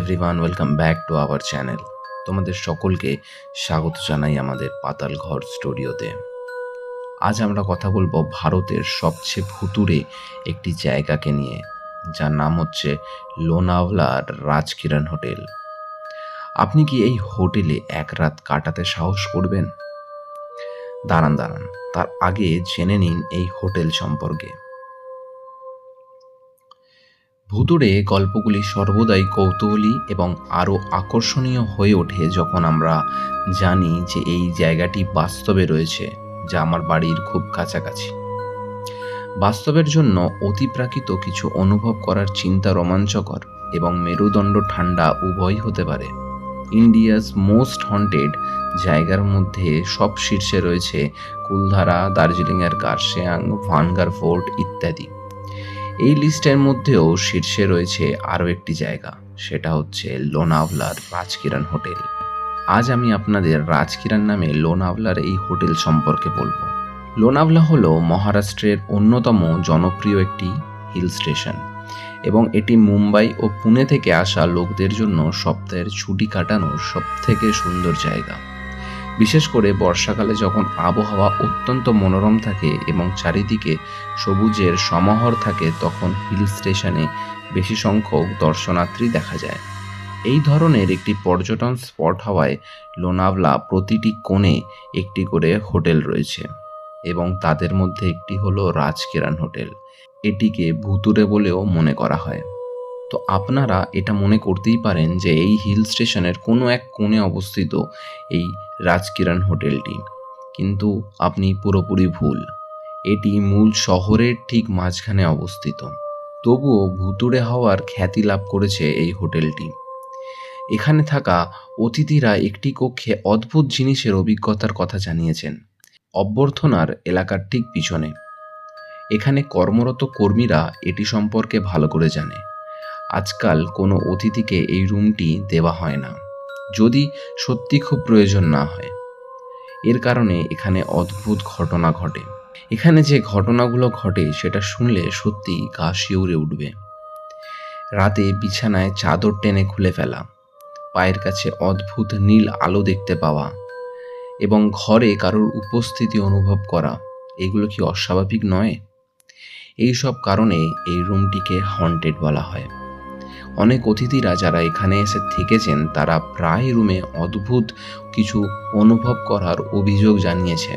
Everyone welcome back to our channel তোমাদের সকলকে স্বাগত জানাই আমাদের পাতাল ঘর স্টুডিওতে। আজ আমরা কথা বলব ভারতের সবচেয়ে ভুতুরে একটি জায়গাকে নিয়ে, যার নাম হচ্ছে লোনাওলার রাজকিরণ হোটেল। আপনি কি এই হোটেলে এক রাত কাটাতে সাহস করবেন? দাঁড়ান দাঁড়ান, তার আগে জেনে নিন এই হোটেল সম্পর্কে। ভুতুড়ে গল্পগুলি সর্বদাই কৌতূহলী এবং আরও আকর্ষণীয় হয়ে ওঠে যখন আমরা জানি যে এই জায়গাটি বাস্তবে রয়েছে, যা আমার বাড়ির খুব কাছাকাছি। বাস্তবের জন্য অতিপ্রাকৃত কিছু অনুভব করার চিন্তা রোমাঞ্চকর এবং মেরুদণ্ড ঠান্ডা উভয়ই হতে পারে। ইন্ডিয়াস মোস্ট হন্টেড জায়গার মধ্যে সব শীর্ষে রয়েছে কুলধারা, দার্জিলিংয়ের কার্শিয়াং, ভানগার ফোর্ট ইত্যাদি। এই লিস্টের মধ্যেও শীর্ষে রয়েছে আরও একটি জায়গা, সেটা হচ্ছে লোনাভলার রাজকিরণ হোটেল। আজ আমি আপনাদের রাজকিরণ নামে লোনাভলার এই হোটেল সম্পর্কে বলব। লোনাভলা হলো মহারাষ্ট্রের অন্যতম জনপ্রিয় একটি হিল স্টেশন এবং এটি মুম্বাই ও পুনে থেকে আসা লোকদের জন্য সপ্তাহের ছুটি কাটানোর সবথেকে সুন্দর জায়গা। বিশেষ করে বর্ষাকালে যখন আবহাওয়া অত্যন্ত মনোরম থাকে এবং চারিদিকে সবুজের সমাহর থাকে, তখন হিল স্টেশনে বেশি সংখ্যক দর্শনার্থী দেখা যায়। এই ধরনের একটি পর্যটন স্পট হওয়ায় লোনাভলা প্রতিটি কোণে একটি করে হোটেল রয়েছে এবং তাদের মধ্যে একটি হলো রাজকিরান হোটেল। এটিকে ভুতুরে বলেও মনে করা হয়। তো আপনারা এটা মনে করতেই পারেন যে এই হিল স্টেশনের কোনো এক কোণে অবস্থিত এই রাজকিরণ হোটেলটি। কিন্তু আপনি পুরোপুরি ভুল। এটি মূল শহরের ঠিক মাঝখানে অবস্থিত। তবুও ভুতুড়ে হওয়ার খ্যাতি লাভ করেছে এই হোটেলটি। এখানে থাকা অতিথিরা একটি কক্ষে অদ্ভুত জিনিসের অভিজ্ঞতার কথা জানিয়েছেন। অভ্যর্থনার এলাকার ঠিক পিছনে। এখানে কর্মরত কর্মীরা এটি সম্পর্কে ভালো করে জানে। আজকাল কোনো অতিথিকে এই রুমটি দেওয়া হয় না, যদি সত্যি খুব প্রয়োজন না হয়। এর কারণে এখানে অদ্ভুত ঘটনা ঘটে। এখানে যে ঘটনাগুলো ঘটে, সেটা শুনলে সত্যি গা শিউরে উঠবে। রাতে বিছানায় চাদর টেনে খুলে ফেলা, পায়ের কাছে অদ্ভুত নীল আলো দেখতে পাওয়া, এবং ঘরে কারোর উপস্থিতি অনুভব করা, এগুলো কি অস্বাভাবিক নয়? এই সব কারণে এই রুমটিকে হন্টেড বলা হয়। অনেক অতিথিরা যারা এখানে এসে থেকেছেন, তারা প্রায় রুমে অদ্ভুত কিছু অনুভব করার অভিযোগ জানিয়েছে।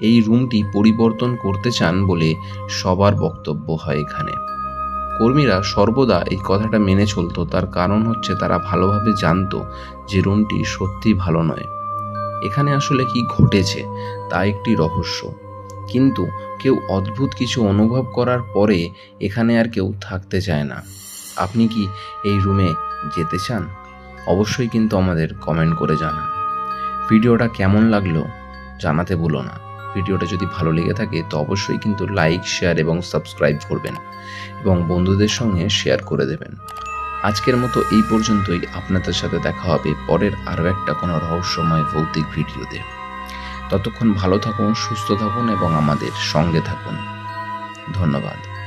এই রুমটি পরিবর্তন করতে চান বলে সবার বক্তব্য হয় এখানে। কর্মীরা সর্বদা এই কথাটা মেনে চলতো, তার কারণ হচ্ছে তারা ভালোভাবে জানতো যে রুমটি সত্যি ভালো নয়। এখানে আসলে কি ঘটেছে, তা একটি রহস্য। কিন্তু কেউ অদ্ভুত কিছু অনুভব করার পরে এখানে আর কেউ থাকতে চায় না। আপনি কি এই রুমে যেতে চান? অবশ্যই কিন্তু আমাদের কমেন্ট করে জানান। ভিডিওটা কেমন লাগল জানাতে ভুলো না। ভিডিওটা যদি ভালো লেগে থাকে তো অবশ্যই কিন্তু লাইক শেয়ার এবং সাবস্ক্রাইব করবেন এবং বন্ধুদের সঙ্গে শেয়ার করে দেবেন। আজকের মতো এই পর্যন্তই। আপনাদের সাথে দেখা হবে পরের আরও একটা কোনো রহস্যময় ভৌতিক ভিডিওতে। ততক্ষণ ভালো থাকুন, সুস্থ থাকুন এবং আমাদের সঙ্গে থাকুন। ধন্যবাদ।